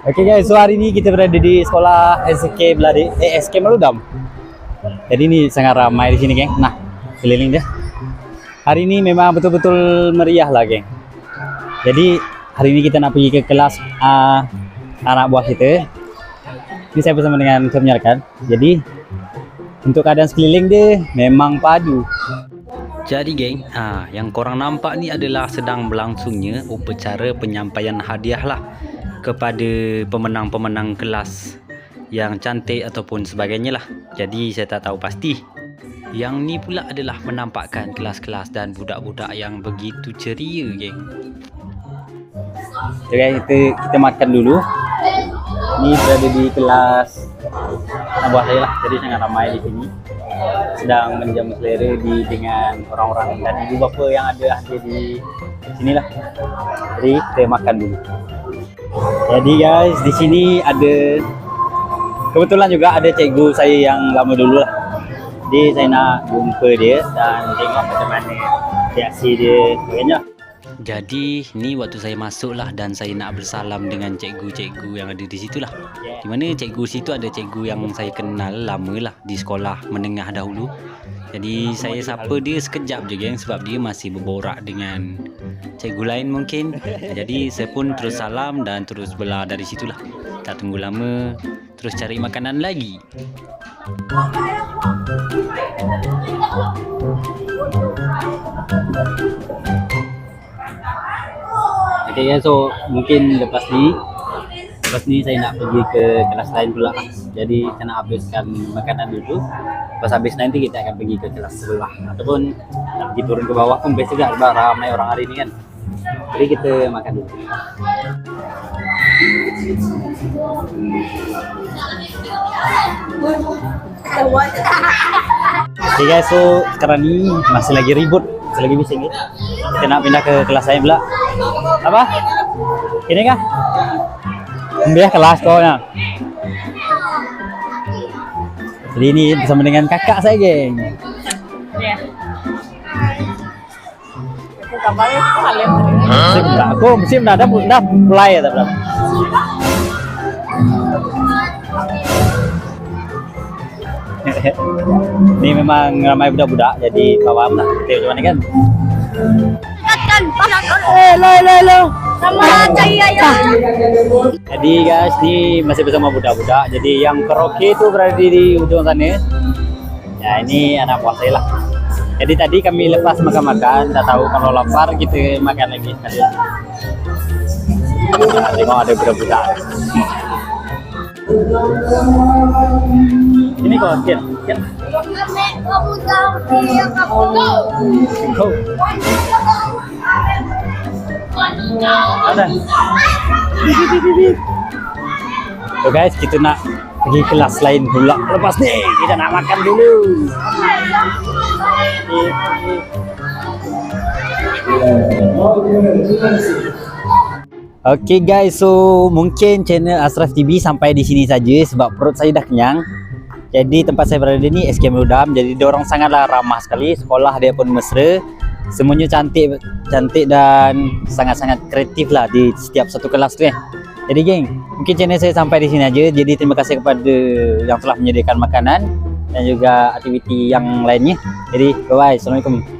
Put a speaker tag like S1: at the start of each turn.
S1: Okey guys, so hari ni kita berada di sekolah SK Beladi, eh SK Meludam. Jadi ni sangat ramai di sini geng. Nah, keliling dia. Hari ni memang betul-betul meriah lah geng. Jadi hari ni kita nak pergi ke kelas uh, anak buah kita. Ini saya bersama dengan ketua rekan. Jadi untuk keadaan sekeliling dia memang padu.
S2: Jadi geng, ah yang korang nampak ni adalah sedang berlangsungnya upacara penyampaian hadiah lah kepada pemenang-pemenang kelas yang cantik ataupun sebagainya lah. Jadi saya tak tahu pasti. Yang ni pula adalah menampakkan kelas-kelas dan budak-budak yang begitu ceria geng.
S1: Guys, kita, kita makan dulu. Ni berada di kelas buah saya lah. Jadi sangat ramai di sini. Sedang menjamu selera di dengan orang-orang dan ibu bapa yang ada hadir di sini lah. Jadi kita makan dulu. Jadi guys, di sini ada kebetulan juga ada cikgu saya yang lama dulu lah. Jadi saya nak jumpa dia dan tengok macam mana reaksi dia sebagainya.
S2: Jadi ni waktu saya masuk lah dan saya nak bersalam dengan cikgu-cikgu yang ada di situ lah. Di mana cikgu situ ada cikgu yang saya kenal lama lah di sekolah menengah dahulu. Jadi saya sapa dia sekejap je geng sebab dia masih berborak dengan cikgu lain mungkin. Jadi saya pun terus salam dan terus belah dari situ lah. Tak tunggu lama terus cari makanan lagi.
S1: Okay ya, so mungkin lepas ni Lepas ni saya nak pergi ke kelas lain pula lah. Jadi saya nak habiskan makanan dulu. Lepas habis nanti kita akan pergi ke kelas sebelah. Ataupun pergi turun ke bawah pun best juga ramai orang hari ni kan. Jadi kita makan dulu. Okay guys, so sekarang ni masih lagi ribut Masih lagi bising ni. Kita nak pindah ke kelas lain pula. Apa? Ini kah? Pindah kelas kau nak Jadi ini bersama dengan kakak saya geng
S3: Ya.
S1: Musim dah, aku musim dah, dah, dah mulai ya dah Ini memang ramai budak-budak jadi paham lah kita macam mana kan
S3: Kan, pasangan. Eh, lo, lo, lo. Sama cahaya ya.
S1: Jadi guys, ni masih bersama budak-budak. Jadi yang karaoke tu berada di ujung sana. Ya, ini anak buah saya lah. Jadi tadi kami lepas makan-makan, dah tahu kalau lapar kita makan lagi sekali. Nah, tengok ada budak-budak. Ini kau kian, kian. Kau. Ada. So guys, kita nak pergi kelas lain pula. Lepas ni kita nak makan dulu. Okay guys, so mungkin channel Asraf TV sampai di sini saja sebab perut saya dah kenyang. Jadi tempat saya berada ni SK Meludam. Jadi dia orang sangatlah ramah sekali. Sekolah dia pun mesra. Semuanya cantik cantik dan sangat-sangat kreatif lah di setiap satu kelas tu eh. Jadi geng, mungkin channel saya sampai di sini aja. Jadi terima kasih kepada yang telah menyediakan makanan dan juga aktiviti yang lainnya. Jadi bye bye. Assalamualaikum.